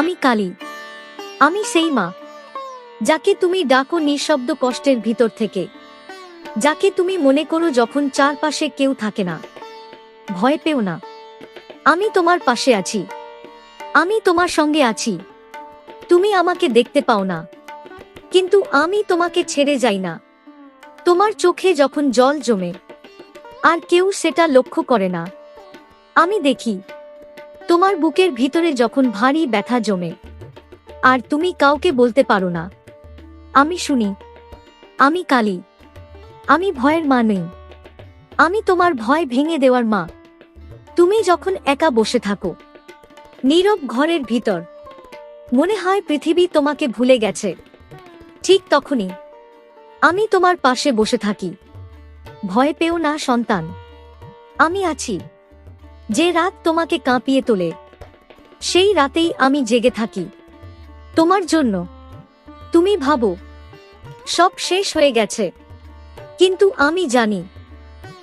আমি কালী। আমি সেই মা, যাকে তুমি ডাকো নিঃশব্দ কষ্টের ভিতর থেকে, যাকে তুমি মনে করো যখন চারপাশে কেউ থাকে না। ভয় পেও না। আমি তোমার পাশে আছি। আমি তোমার সঙ্গে আছি। তুমি আমাকে দেখতে পাও না। কিন্তু আমি তোমাকে ছেড়ে যাই না। তোমার চোখে যখন জল জমে, আর কেউ সেটা লক্ষ্য করে না। আমি দেখি। তোমার বুকের ভিতরে যখন ভারী ব্যথা জমে, আর তুমি কাউকে বলতে পারো না। আমি শুনি, আমি কালী, আমি ভয়ের মা নেই। আমি তোমার ভয় ভেঙে দেওয়ার মা। তুমি যখন একা বসে থাকো, নীরব ঘরের ভিতর, মনে হয় পৃথিবী তোমাকে ভুলে গেছে। ঠিক তখনই, আমি তোমার পাশে বসে থাকি। ভয় পেও না, সন্তান। আমি আছি। যে রাত তোমাকে কাঁপিয়ে তোলে, সেই রাতেই আমি জেগে থাকি। তোমার জন্য। তুমি ভাবো, সব শেষ হয়ে গেছে। কিন্তু আমি জানি,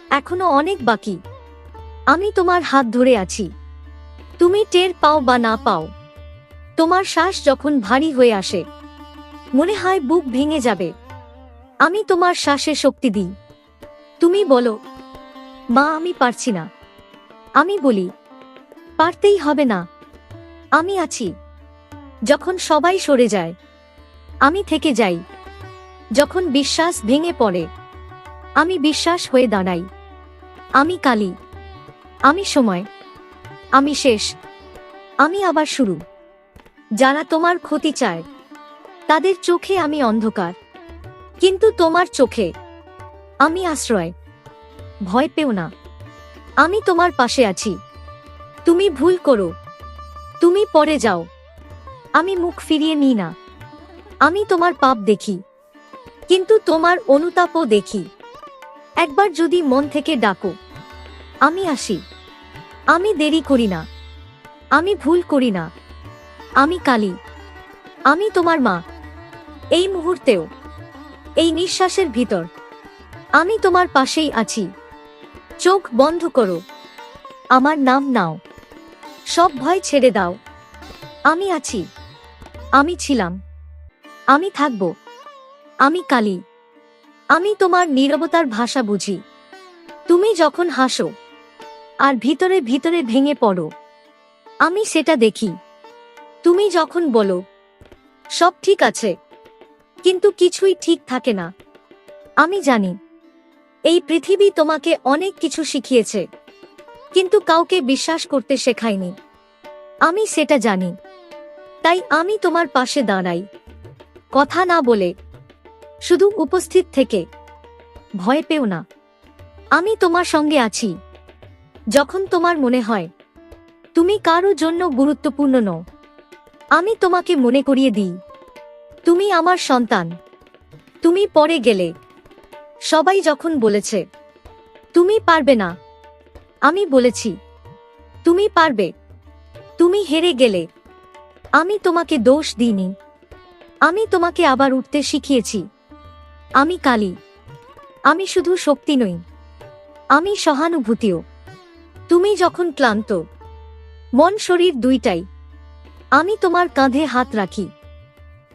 এখনও অনেক বাকি। আমি তোমার হাত ধরে আছি। তুমি টের পাও বা না পাও। তোমার শ্বাস যখন ভারী হয়ে আসে, মনে হয় বুক ভেঙে যাবে। আমি তোমার শ্বাসে শক্তি দিই। তুমি বলো, মা, আমি পারছি না। আমি বলি, পারতেই হবে না। আমি আছি। যখন সবাই সরে যায়, আমি থেকে যাই। যখন বিশ্বাস ভেঙে পড়ে, আমি বিশ্বাস হয়ে দাঁড়াই। আমি কালি। আমি সময়। আমি শেষ। আমি আবার শুরু। যারা তোমার ক্ষতি চায়, তাদের চোখে আমি অন্ধকার। কিন্তু তোমার চোখে আমি আশ্রয়। ভয় পেও না। আমি তোমার পাশে আছি। তুমি ভুল করো। তুমি পরে যাও। আমি মুখ ফিরিয়ে নিই না। আমি তোমার পাপ দেখি। কিন্তু তোমার অনুতাপও দেখি। একবার যদি মন থেকে ডাকো। আমি আসি। আমি দেরি করি না। আমি ভুল করি না। আমি কালী। আমি তোমার মা। এই মুহূর্তেও। এই নিঃশ্বাসের ভিতর। আমি তোমার পাশেই আছি। চোখ বন্ধ করো। আমার নাম নাও। সব ভয় ছেড়ে দাও। আমি আছি। আমি ছিলাম। আমি থাকব। আমি কালী। আমি তোমার নীরবতার ভাষা বুঝি। তুমি যখন হাসো, আর ভিতরে ভিতরে ভেঙে পড়ো, আমি সেটা দেখি। তুমি যখন বলো, সব ঠিক আছে, কিন্তু কিছুই ঠিক থাকে না। আমি জানি এই পৃথিবী তোমাকে অনেক কিছু শিখিয়েছে। কিন্তু কাউকে বিশ্বাস করতে শেখায়নি। আমি সেটা জানি। তাই আমি তোমার পাশে দাঁড়াই। কথা না বলে। শুধু উপস্থিত থেকে। ভয় পেও না। আমি তোমার সঙ্গে আছি। যখন তোমার মনে হয়, তুমি কারও জন্য গুরুত্বপূর্ণ নও। আমি তোমাকে মনে করিয়ে দিই। তুমি আমার সন্তান। তুমি পরে গেলে সবাই যখন বলেছে, তুমি পারবে না। আমি বলেছি, তুমি পারবে। তুমি হেরে গেলে। আমি তোমাকে দোষ দিইনি। আমি তোমাকে আবার উঠতে শিখিয়েছি। আমি কালী। আমি শুধু শক্তি নই। আমি সহানুভূতিও। তুমি যখন ক্লান্ত, মন শরীর দুইটাই। আমি তোমার কাঁধে হাত রাখি।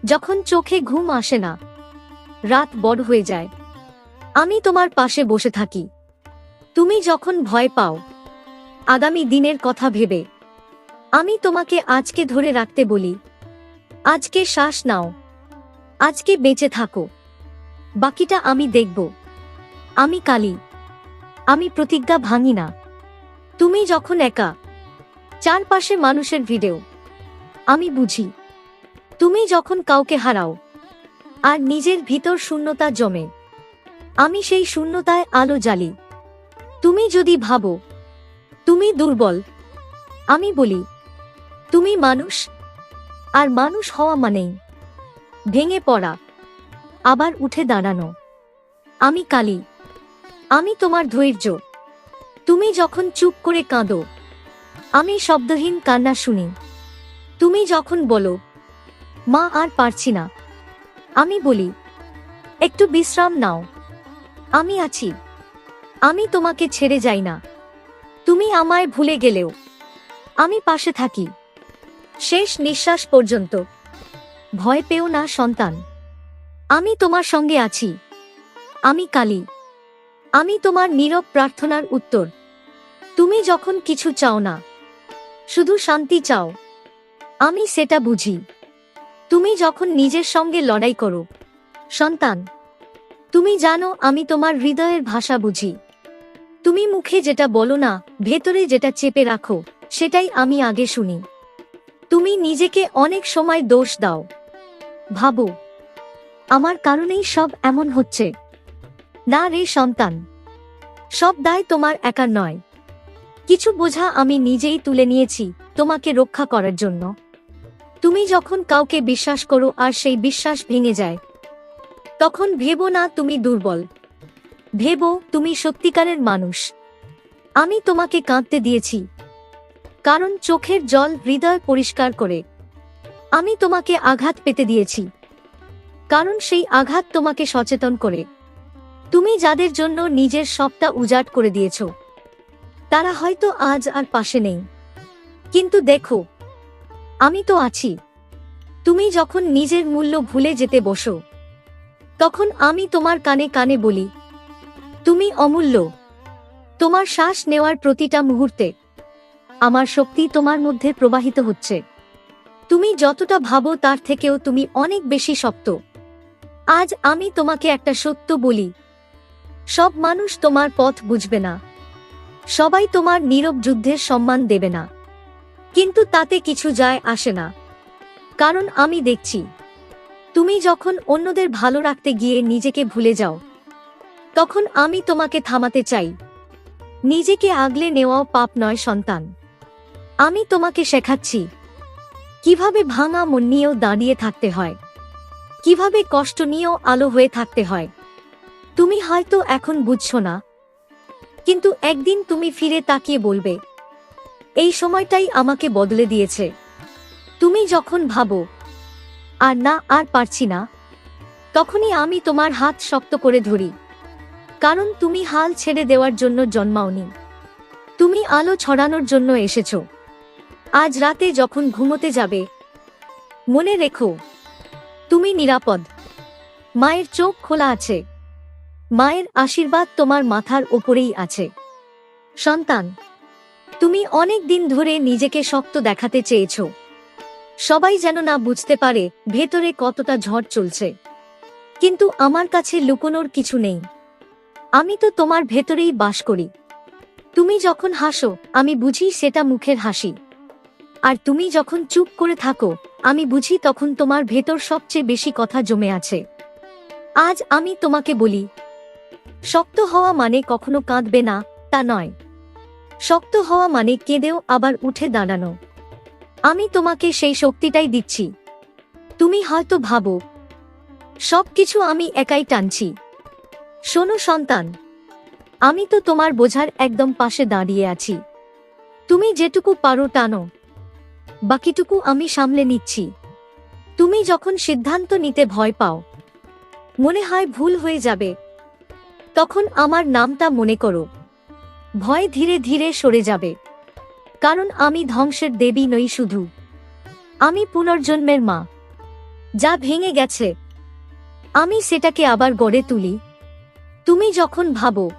যখন চোখে ঘুম আসে না, রাত বড় হয়ে যায়। আমি তোমার পাশে বসে থাকি। তুমি যখন ভয় পাও, আগামী দিনের কথা ভেবে, আমি তোমাকে আজকে ধরে রাখতে বলি। আজকে শ্বাস নাও। আজকে বেঁচে থাকো। বাকিটা আমি দেখব। আমি কালি। আমি প্রতিজ্ঞা ভাঙি না। তুমি যখন একা, চারপাশে মানুষের ভিডিও, আমি বুঝি। তুমি যখন কাউকে হারাও, আর নিজের ভিতর শূন্যতা জমে। আমি সেই শূন্যতায় আলো জ্বালি। তুমি যদি ভাবো, তুমি দুর্বল, আমি বলি, তুমি মানুষ, আর মানুষ হওয়া মানেই ভেঙে পড়া, আবার উঠে দাঁড়ানো। আমি কালি, আমি তোমার ধৈর্য। তুমি যখন চুপ করে কাঁদো, আমি শব্দহীন কান্না শুনি। তুমি যখন বলো, মা, আর পারছি না, আমি বলি, একটু বিশ্রাম নাও। আমি আছি। আমি তোমাকে ছেড়ে যাই না। তুমি আমায় ভুলে গেলেও। আমি পাশে থাকি। শেষ নিঃশ্বাস পর্যন্ত। ভয় পেও না, সন্তান। আমি তোমার সঙ্গে আছি। আমি কালী। আমি তোমার নীরব প্রার্থনার উত্তর। তুমি যখন কিছু চাও না, শুধু শান্তি চাও। আমি সেটা বুঝি। তুমি যখন নিজের সঙ্গে লড়াই করো, সন্তান। তুমি জানো, আমি তোমার হৃদয়ের ভাষা বুঝি। তুমি মুখে যেটা বলো না, ভেতরে যেটা চেপে রাখো, সেটাই আমি আগে শুনি। তুমি নিজেকে অনেক সময় দোষ দাও। ভাবো, আমার কারণেই সব এমন হচ্ছে। না রে সন্তান, সব দায় তোমার একার নয়। কিছু বোঝা আমি নিজেই তুলে নিয়েছি, তোমাকে রক্ষা করার জন্য। তুমি যখন কাউকে বিশ্বাস করো আর সেই বিশ্বাস ভেঙে যায় তখন ভেবো না তুমি দুর্বল। ভেবো তুমি সত্যিকারের মানুষ। আমি তোমাকে কাঁদতে দিয়েছি। কারণ চোখের জল হৃদয় পরিষ্কার করে। আমি তোমাকে আঘাত পেতে দিয়েছি। কারণ সেই আঘাত তোমাকে সচেতন করে। তুমি যাদের জন্য নিজের সবটা উজাট করে দিয়েছ। তারা হয়তো আজ আর পাশে নেই। কিন্তু দেখো, আমি তো আছি। তুমি যখন নিজের মূল্য ভুলে যেতে বসো তখন আমি তোমার কানে কানে বলি, তুমি অমূল্য। তোমার শ্বাস নেওয়ার প্রতিটা মুহূর্তে আমার শক্তি তোমার মধ্যে প্রবাহিত হচ্ছে। তুমি যতটা ভাবো তার থেকেও তুমি অনেক বেশি শক্ত। আজ আমি তোমাকে একটা সত্য বলি, সব মানুষ তোমার পথ বুঝবে না। সবাই তোমার নীরব যুদ্ধের সম্মান দেবে না। কিন্তু তাতে কিছু যায় আসে না। কারণ আমি দেখছি তুমি যখন অন্যদের ভালো রাখতে গিয়ে নিজেকে ভুলে যাও, তখন আমি তোমাকে থামাতে চাই। নিজেকে আগলে নেওয়াও পাপ নয়, সন্তান। আমি তোমাকে শেখাচ্ছি, কীভাবে ভাঙা মন নিয়েও দাঁড়িয়ে থাকতে হয়, কীভাবে কষ্ট নিয়েও আলো হয়ে থাকতে হয়। তুমি হয়তো এখন বুঝছ না, কিন্তু একদিন তুমি ফিরে তাকিয়ে বলবে, এই সময়টাই আমাকে বদলে দিয়েছে। তুমি যখন ভাবো আর না, আর পারছি না। তখনই আমি তোমার হাত শক্ত করে ধরি। কারণ তুমি হাল ছেড়ে দেওয়ার জন্য জন্মাওনি। তুমি আলো ছড়ানোর জন্য এসেছ। আজ রাতে যখন ঘুমোতে যাবে, মনে রেখো, তুমি নিরাপদ। মায়ের চোখ খোলা আছে। মায়ের আশীর্বাদ তোমার মাথার ওপরেই আছে। সন্তান, তুমি অনেক দিন ধরে নিজেকে শক্ত দেখাতে চেয়েছ। সবাই যেন না বুঝতে পারে ভেতরে কতটা ঝড় চলছে। কিন্তু আমার কাছে লুকোনোর কিছু নেই। আমি তো তোমার ভেতরেই বাস করি। তুমি যখন হাসো, আমি বুঝি সেটা মুখের হাসি। আর তুমি যখন চুপ করে থাকো, আমি বুঝি তখন তোমার ভেতর সবচেয়ে বেশি কথা জমে আছে। আজ আমি তোমাকে বলি, শক্ত হওয়া মানে কখনো কাঁদবে না, তা নয়। শক্ত হওয়া মানে কেঁদেও আবার উঠে দাঁড়ানো। আমি তোমাকে সেই শক্তিটাই দিচ্ছি। তুমি হয়তো ভাবো, সবকিছু আমি একাই টানছি। শোনো সন্তান, আমি তো তোমার বোঝার একদম পাশে দাঁড়িয়ে আছি। তুমি যেটুকু পারো টানো, বাকিটুকু আমি সামলে নিচ্ছি। তুমি যখন সিদ্ধান্ত নিতে ভয় পাও, মনে হয় ভুল হয়ে যাবে, তখন আমার নামটা মনে করো। ভয় ধীরে ধীরে সরে যাবে। কারণ আমি ধ্বংসের দেবী নই শুধু। আমি পুনর্জন্মের মা। যা ভেঙে গেছে। আমি সেটাকে আবার গড়ে তুলি। তুমি যখন ভাবো,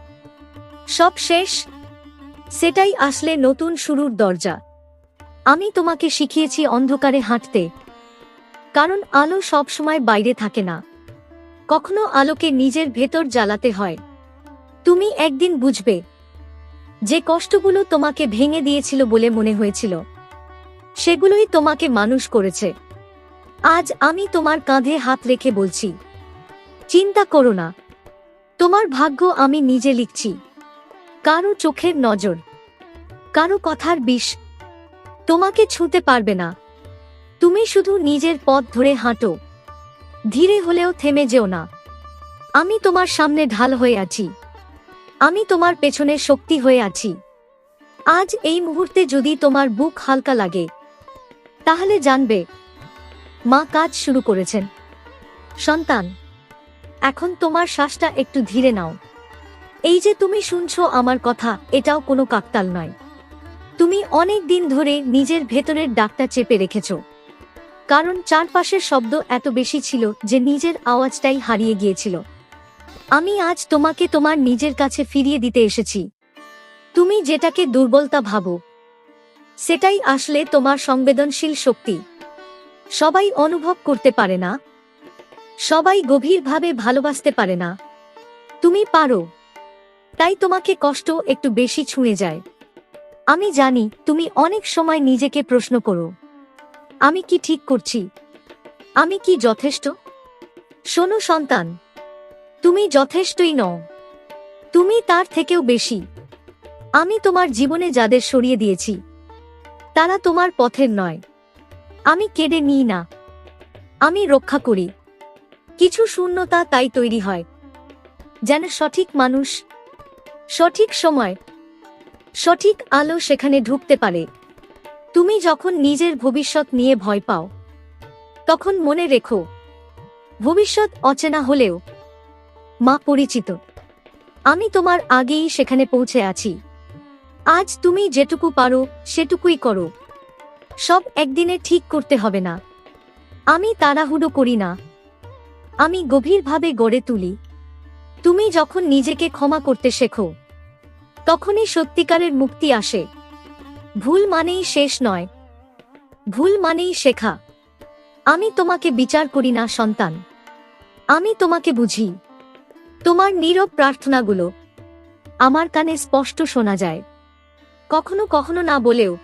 সব শেষ। সেটাই আসলে নতুন শুরুর দরজা। আমি তোমাকে শিখিয়েছি অন্ধকারে হাঁটতে। কারণ আলো সবসময় বাইরে থাকে না। কখনো আলোকে নিজের ভেতর জ্বালাতে হয়। তুমি একদিন বুঝবে যে কষ্টগুলো তোমাকে ভেঙে দিয়েছিল বলে মনে হয়েছিল, সেগুলোই তোমাকে মানুষ করেছে। আজ আমি তোমার কাঁধে হাত রেখে বলছি, চিন্তা করো না। তোমার ভাগ্য আমি নিজে লিখছি। কারও চোখের নজর, কারও কথার বিষ, তোমাকে ছুঁতে পারবে না। তুমি শুধু নিজের পথ ধরে হাঁটো। ধীরে হলেও থেমে যেও না। আমি তোমার সামনে ঢাল হয়ে আছি। আমি তোমার পেছনে শক্তি হয়ে আছি। আজ এই মুহূর্তে যদি তোমার বুক হালকা লাগে, তাহলে জানবে, মা কাজ শুরু করেছেন। সন্তান, এখন তোমার শ্বাসটা একটু ধীরে নাও। এই যে তুমি শুনছো আমার কথা, এটাও কোনো কাকতাল নয়। তুমি অনেক দিন ধরে নিজের ভেতরের ডাকটা চেপে রেখেছ। কারণ চারপাশের শব্দ এত বেশি ছিল যে নিজের আওয়াজটাই হারিয়ে গিয়েছিল। আমি আজ তোমাকে তোমার নিজের কাছে ফিরিয়ে দিতে এসেছি। তুমি যেটাকে দুর্বলতা ভাবো, সেটাই আসলে তোমার সংবেদনশীল শক্তি। সবাই অনুভব করতে পারে না, সবাই গভীরভাবে ভালোবাসতে পারে না। তুমি পারো, তাই তোমাকে কষ্ট একটু বেশি ছুঁয়ে যায়। আমি জানি তুমি অনেক সময় নিজেকে প্রশ্ন করো, আমি কি ঠিক করছি? আমি কি যথেষ্ট? শোনো সন্তান তুমি যথেষ্টই নও। তুমি তার থেকেও বেশি। আমি তোমার জীবনে যাদের সরিয়ে দিয়েছি, তারা তোমার পথের নয়। আমি কেড়ে নিই না। আমি রক্ষা করি। কিছু শূন্যতা তাই তৈরি হয়। যেন সঠিক মানুষ, সঠিক সময়, সঠিক আলো সেখানে ঢুকতে পারে। তুমি যখন নিজের ভবিষ্যৎ নিয়ে ভয় পাও, তখন মনে রেখো, ভবিষ্যৎ অচেনা হলেও মা পরিচিত। আমি তোমার আগেই সেখানে পৌঁছে আছি। আজ তুমি যেটুকু পারো, সেটুকুই করো। সব একদিনে ঠিক করতে হবে না। আমি তাড়াহুড়ো করি না। আমি গভীরভাবে গড়ে তুলি। তুমি যখন নিজেকে ক্ষমা করতে শেখো, তখনই সত্যিকারের মুক্তি আসে। ভুল মানেই শেষ নয়। ভুল মানেই শেখা। আমি তোমাকে বিচার করি না, সন্তান। আমি তোমাকে বুঝি। তোমার নীরব প্রার্থনাগুলো আমার কানে স্পষ্ট শোনা যায়। কখনো কখনো না বলেও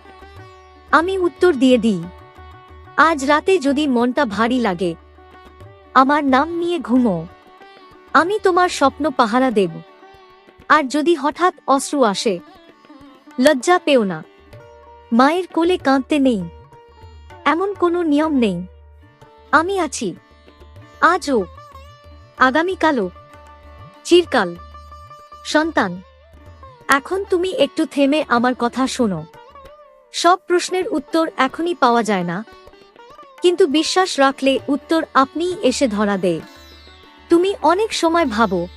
আমি উত্তর দিয়ে দিই। আজ রাতে যদি মনটা ভারী লাগে, আমার নাম নিয়ে ঘুমো। আমি তোমার স্বপ্ন পাহারা দেব। আর যদি হঠাৎ অশ্রু আসে, লজ্জা পেও না। মায়ের কোলে কাঁদতে নেই। এমন কোনো নিয়ম নেই। আমি আছি। আজও, আগামীকালও। চিরকাল। সন্তান, এখন তুমি একটু থেমে আমার কথা শোনো। সব প্রশ্নের উত্তর এখনই পাওয়া যায় না। কিন্তু বিশ্বাস রাখলে উত্তর আপনিই এসে ধরা দেয় তুমি অনেক সময় ভাবো,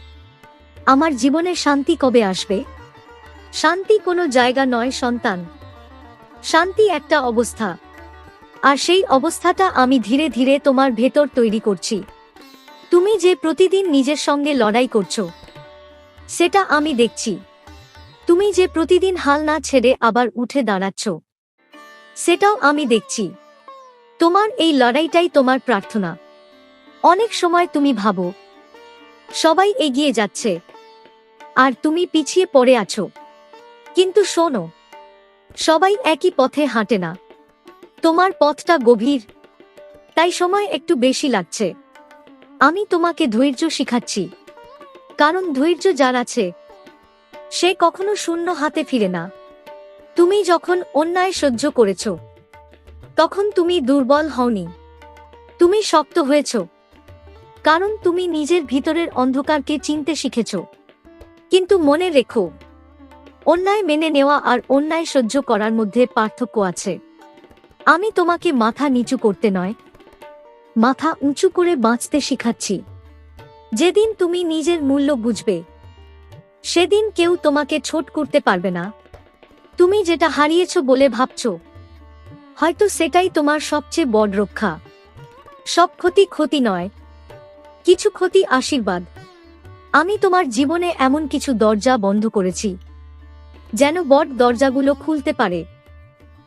আমার জীবনে শান্তি কবে আসবে? শান্তি কোনো জায়গা নয়, সন্তান। শান্তি একটা অবস্থা। আর সেই অবস্থাটা আমি ধীরে ধীরে তোমার ভেতর তৈরি করছি। তুমি যে প্রতিদিন নিজের সঙ্গে লড়াই করছ, সেটা আমি দেখছি। তুমি যে প্রতিদিন হাল না ছেড়ে আবার উঠে দাঁড়াচ্ছ, সেটাও আমি দেখছি। তোমার এই লড়াইটাই তোমার প্রার্থনা। অনেক সময় তুমি ভাবো, সবাই এগিয়ে যাচ্ছে, আর তুমি পিছিয়ে পড়ে আছো। কিন্তু শোনো, সবাই একই পথে হাঁটে না। তোমার পথটা গভীর, তাই সময় একটু বেশি লাগছে। আমি তোমাকে ধৈর্য শিখাচ্ছি। কারণ ধৈর্য যার আছে, সে কখনো শূন্য হাতে ফিরে না। তুমি যখন অন্যায় সহ্য করেছ, তখন তুমি দুর্বল হওনি। তুমি শক্ত হয়েছ, কারণ তুমি নিজের ভিতরের অন্ধকারকে চিনতে শিখেছ। কিন্তু মনে রেখো, অন্যায় মেনে নেওয়া আর অন্যায় সহ্য করার মধ্যে পার্থক্য আছে। আমি তোমাকে মাথা নিচু করতে নয় মাথা উঁচু করে বাঁচতে শিখাচ্ছি। যেদিন তুমি নিজের মূল্য বুঝবে, সেদিন কেউ তোমাকে ছোট করতে পারবে না। তুমি যেটা হারিয়েছ বলে ভাবছ, হয়তো সেটাই তোমার সবচেয়ে বড় রক্ষা। সব ক্ষতি ক্ষতি নয়, কিছু ক্ষতি আশীর্বাদ। আমি তোমার জীবনে এমন কিছু দরজা বন্ধ করেছি, যেন বট দরজাগুলো খুলতে পারে।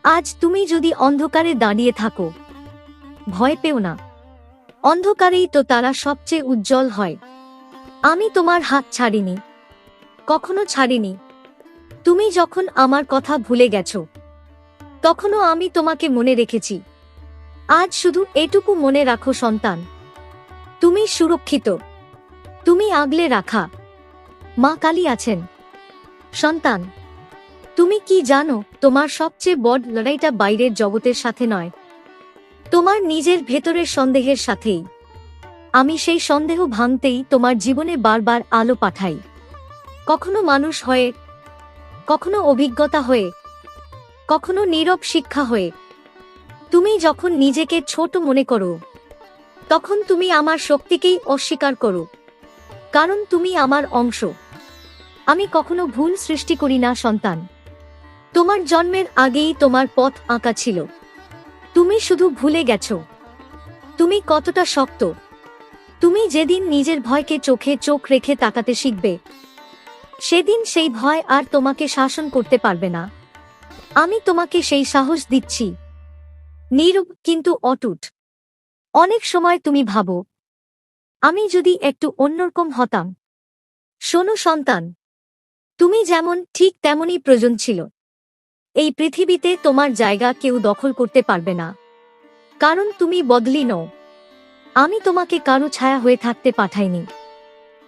আজ তুমি যদি অন্ধকারে দাঁড়িয়ে থাকো, ভয় পেও না। অন্ধকারেই তো তারা সবচেয়ে উজ্জ্বল হয়। আমি তোমার হাত ছাড়িনি। কখনো ছাড়িনি। তুমি যখন আমার কথা ভুলে গেছো, তখনও আমি তোমাকে মনে রেখেছি। আজ শুধু এটুকু মনে রাখো সন্তান। তুমি সুরক্ষিত। তুমি আগলে রাখা। মা কালী আছেন। সন্তান, তুমি কি জানো তোমার সবচেয়ে বড় লড়াইটা বাইরের জগতের সাথে নয়? তোমার নিজের ভেতরের সন্দেহের সাথেই। আমি সেই সন্দেহ ভাঙতেই তোমার জীবনে বারবার আলো পাঠাই। কখনো মানুষ হয়ে, কখনো অভিজ্ঞতা হয়ে, কখনো নীরব শিক্ষা হয়ে। তুমি যখন নিজেকে ছোট মনে করো, তখন তুমি আমার শক্তিকেই অস্বীকার করো, কারণ তুমি আমার অংশ। আমি কখনো ভুল সৃষ্টি করি না, সন্তান। তোমার জন্মের আগেই তোমার পথ আঁকা ছিল। তুমি শুধু ভুলে গেছ। তুমি কতটা শক্ত। তুমি যেদিন নিজের ভয়কে চোখে চোখ রেখে তাকাতে শিখবে। সেদিন সেই ভয় আর তোমাকে শাসন করতে পারবে না। আমি তোমাকে সেই সাহস দিচ্ছি। নীরব কিন্তু অটুট। অনেক সময় তুমি ভাবো, আমি যদি একটু অন্যরকম হতাম। শোনো সন্তান, তুমি যেমন ঠিক তেমনই প্রয়োজন ছিল। এই পৃথিবীতে তোমার জায়গা কেউ দখল করতে পারবে না। কারণ তুমি বদলি নও। আমি তোমাকে কারও ছায়া হয়ে থাকতে পাঠাইনি।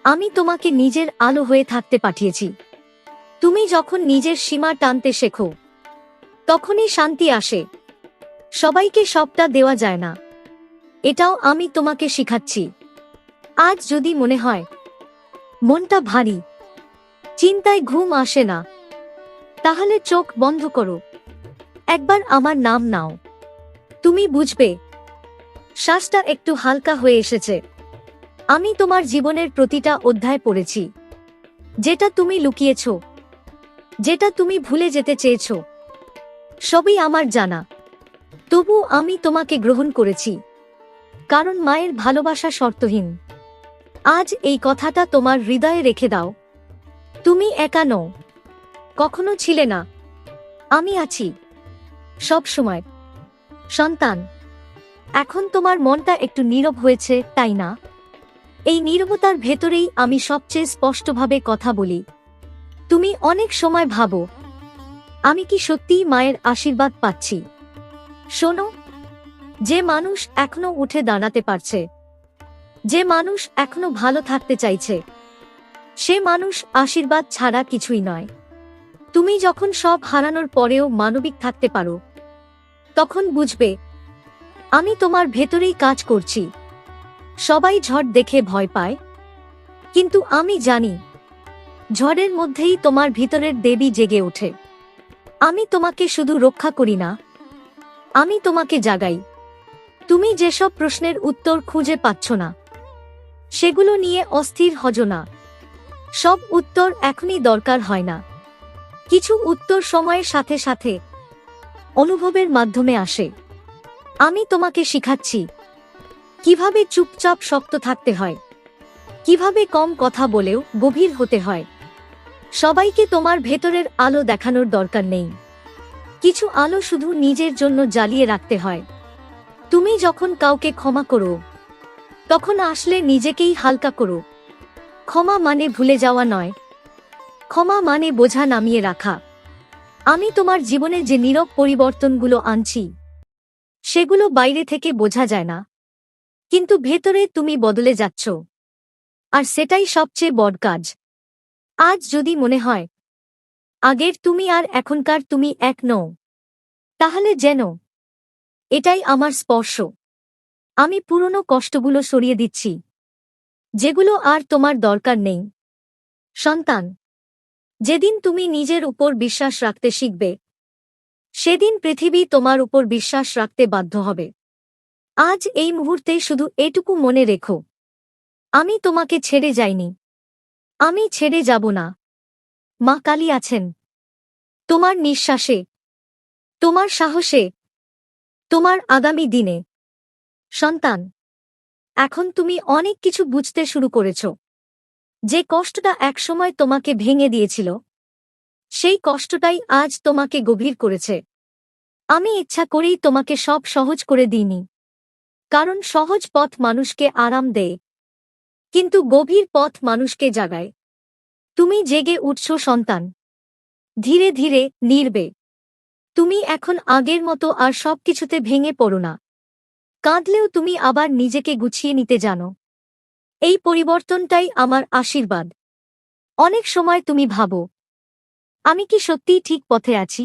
আমি তোমাকে নিজের আলো হয়ে থাকতে পাঠিয়েছি। তুমি যখন নিজের সীমা টানতে শেখো, তখনই শান্তি আসে। সবাইকে সবটা দেওয়া যায় না। এটাও আমি তোমাকে শিখাচ্ছি। আজ যদি মনে হয়, মনটা ভারী, চিন্তায় ঘুম আসে না। তাহলে চোখ বন্ধ করো। একবার আমার নাম নাও। তুমি বুঝবে। শ্বাসটা একটু হালকা হয়ে এসেছে। আমি তোমার জীবনের প্রতিটা অধ্যায় পড়েছি। যেটা তুমি লুকিয়েছ। যেটা তুমি ভুলে যেতে চেয়েছ। সবই আমার জানা। তবু আমি তোমাকে গ্রহণ করেছি। কারণ মায়ের ভালোবাসা শর্তহীন। আজ এই কথাটা তোমার হৃদয়ে রেখে দাও। তুমি একা নও। কখনো ছিলে না। আমি আছি। সব সময়। সন্তান। এখন তোমার মনটা একটু নীরব হয়েছে, তাই না? এই নীরবতার ভেতরেই আমি সবচেয়ে স্পষ্টভাবে কথা বলি। তুমি অনেক সময় ভাবো, আমি কি সত্যিই মায়ের আশীর্বাদ পাচ্ছি? শোনো, যে মানুষ এখনও উঠে দাঁড়াতে পারছে, যে মানুষ এখনও ভালো থাকতে চাইছে, সে মানুষ আশীর্বাদ ছাড়া কিছুই নয়। তুমি যখন সব হারানোর পরেও মানবিক থাকতে পারো, তখন বুঝবে, আমি তোমার ভেতরেই কাজ করছি। সবাই ঝড় দেখে ভয় পায়। কিন্তু আমি জানি, ঝড়ের মধ্যেই তোমার ভিতরের দেবী জেগে ওঠে। আমি তোমাকে শুধু রক্ষা করি না, আমি তোমাকে জাগাই। তুমি যেসব প্রশ্নের উত্তর খুঁজে পাচ্ছ না, সেগুলো নিয়ে অস্থির হজ না। সব উত্তর এখনই দরকার হয় না। কিছু উত্তর সময়ের সাথে সাথে অনুভবের মাধ্যমে আসে। আমি তোমাকে শিখাচ্ছি কীভাবে চুপচাপ শক্ত থাকতে হয়, কীভাবে কম কথা বলেও গভীর হতে হয়। সবাইকে তোমার ভেতরের আলো দেখানোর দরকার নেই। কিছু আলো শুধু নিজের জন্য জ্বালিয়ে রাখতে হয়। তুমি যখন কাউকে ক্ষমা করো, তখন আসলে নিজেকেই হালকা করো। ক্ষমা মানে ভুলে যাওয়া নয় ক্ষমা মানে বোঝা নামিয়ে রাখা। আমি তোমার জীবনে যে নীরব পরিবর্তনগুলো আনছি, সেগুলো বাইরে থেকে বোঝা যায় না। কিন্তু ভেতরে তুমি বদলে যাচ্ছ। আর সেটাই সবচেয়ে বড় কাজ। আজ যদি মনে হয়, আগের তুমি আর এখনকার তুমি এক নও, তাহলে যেন, এটাই আমার স্পর্শ। আমি পুরনো কষ্টগুলো সরিয়ে দিচ্ছি, যেগুলো আর তোমার দরকার নেই। সন্তান যেদিন তুমি নিজের উপর বিশ্বাস রাখতে শিখবে, সেদিন পৃথিবী তোমার উপর বিশ্বাস রাখতে বাধ্য হবে। আজ এই মুহূর্তে শুধু এটুকু মনে রেখো। আমি তোমাকে ছেড়ে যাইনি। আমি ছেড়ে যাব না। মা কালী আছেন। তোমার নিঃশ্বাসে, তোমার সাহসে, তোমার আগামী দিনে। সন্তান, এখন তুমি অনেক কিছু বুঝতে শুরু করেছ। যে কষ্টটা একসময় তোমাকে ভেঙে দিয়েছিল, সেই কষ্টটাই আজ তোমাকে গভীর করেছে। আমি ইচ্ছা করেই তোমাকে সব সহজ করে দিইনি, কারণ সহজ পথ মানুষকে আরাম দেয়, কিন্তু গভীর পথ মানুষকে জাগায়। তুমি জেগে উঠছ, সন্তান। ধীরে ধীরে নির্বে। তুমি এখন আগের মতো আর সবকিছুতে ভেঙে পড়ো না। কাঁদলেও তুমি আবার নিজেকে গুছিয়ে নিতে জানো। এই পরিবর্তনটাই আমার আশীর্বাদ। অনেক সময় তুমি ভাবো, আমি কি সত্যিই ঠিক পথে আছি?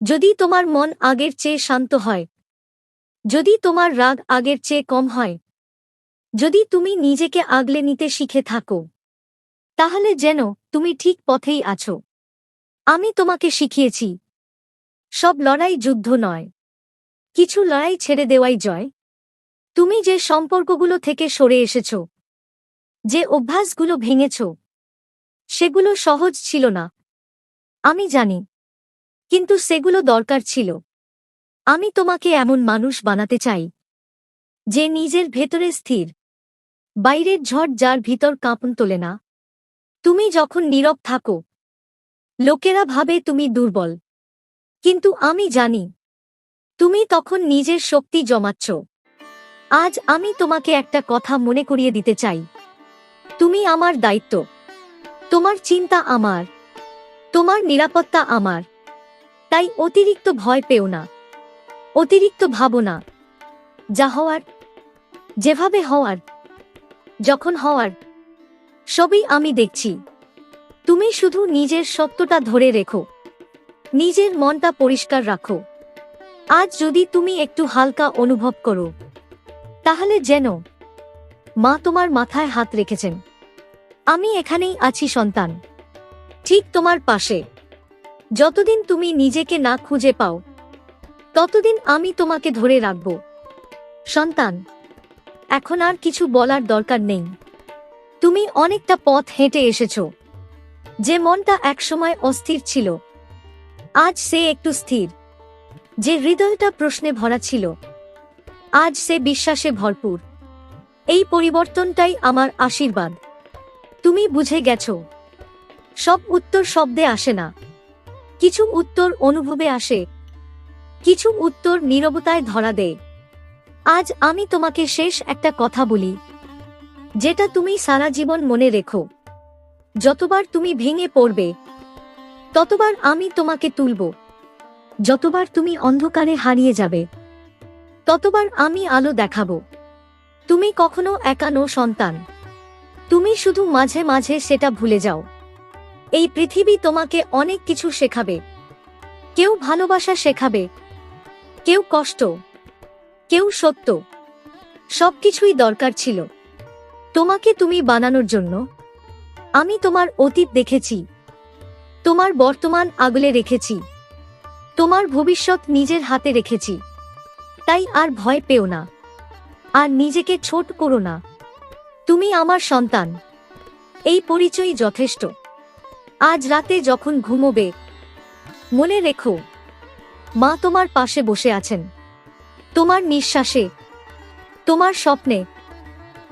যদি তোমার মন আগের চেয়ে শান্ত হয়, যদি তোমার রাগ আগের চেয়ে কম হয়, যদি তুমি নিজেকে আগলে নিতে শিখে থাকো, তাহলে যেন তুমি ঠিক পথেই আছো। আমি তোমাকে শিখিয়েছি, সব লড়াই যুদ্ধ নয়, কিছু লড়াই ছেড়ে দেওয়াই জয়। তুমি যে সম্পর্কগুলো থেকে সরে এসেছ, যে অভ্যাসগুলো ভেঙেছ, সেগুলো সহজ ছিল না। আমি জানি, কিন্তু সেগুলো দরকার ছিল। আমি তোমাকে এমন মানুষ বানাতে চাই, যে নিজের ভেতরে স্থির, বাইরের ঝড় যার ভিতর কাঁপন তোলে না। তুমি যখন নীরব থাকো, লোকেরা ভাবে তুমি দুর্বল। কিন্তু আমি জানি, তুমি তখন নিজের শক্তি জমাচ্ছ। আজ আমি তোমাকে একটা কথা মনে করিয়ে দিতে চাই। তুমি আমার দায়িত্ব। তোমার চিন্তা আমার। তোমার নিরাপত্তা আমার। তাই অতিরিক্ত ভয় পেও না। অতিরিক্ত ভাবনা যা হওয়ার, যেভাবে হওয়ার, যখন হওয়ার, সবই আমি দেখছি। তুমি শুধু নিজের সত্যটা ধরে রেখো। নিজের মনটা পরিষ্কার রাখো। আজ যদি তুমি একটু হালকা অনুভব করো। তাহলে যেন মা তোমার মাথায় হাত রেখেছেন। আমি এখানেই আছি, সন্তান। ঠিক তোমার পাশে। যতদিন তুমি নিজেকে না খুঁজে পাও, ততদিন আমি তোমাকে ধরে রাখব। সন্তান, এখন আর কিছু বলার দরকার নেই। তুমি অনেকটা পথ হেঁটে এসেছ। যে মনটা একসময় অস্থির ছিল, আজ সে একটু স্থির। যে হৃদয়টা প্রশ্নে ভরা ছিল আজ সে বিশ্বাসে ভরপুর। এই পরিবর্তনটাই আমার আশীর্বাদ। তুমি বুঝে গেছ। সব উত্তর শব্দে আসে না। কিছু উত্তর অনুভবে আসে। কিছু উত্তর নীরবতায় ধরা দেয়। আজ আমি তোমাকে শেষ একটা কথা বলি। যেটা তুমি সারা জীবন মনে রেখো। যতবার তুমি ভেঙে পড়বে, ততবার আমি তোমাকে তুলব। যতবার তুমি অন্ধকারে হারিয়ে যাবে। ততবার আমি আলো দেখাবো। তুমি কখনো একানো সন্তান। তুমি শুধু মাঝে মাঝে সেটা ভুলে যাও। এই পৃথিবী তোমাকে অনেক কিছু শেখাবে। কেউ ভালোবাসা শেখাবে। কেউ কষ্ট। কেউ সত্য। সবকিছুই দরকার ছিল। তোমাকে তুমি বানানোর জন্য। আমি তোমার অতীত দেখেছি। তোমার বর্তমান আগলে রেখেছি। তোমার ভবিষ্যৎ নিজের হাতে রেখেছি। তাই আর ভয় পেও না। আর নিজেকে ছোট করো না। তুমি আমার সন্তান। এই পরিচয় যথেষ্ট। আজ রাতে যখন ঘুমোবে, মনে রেখো, মা তোমার পাশে বসে আছেন। তোমার নিঃশ্বাসে, তোমার স্বপ্নে,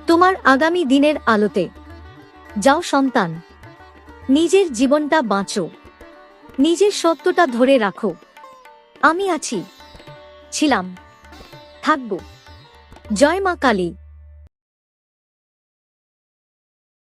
তোমার আগামী দিনের আলোতে। যাও সন্তান, নিজের জীবনটা বাঁচো। নিজের সত্যটা ধরে রাখো। আমি আছি, ছিলাম। থাকব। জয় মা কালী।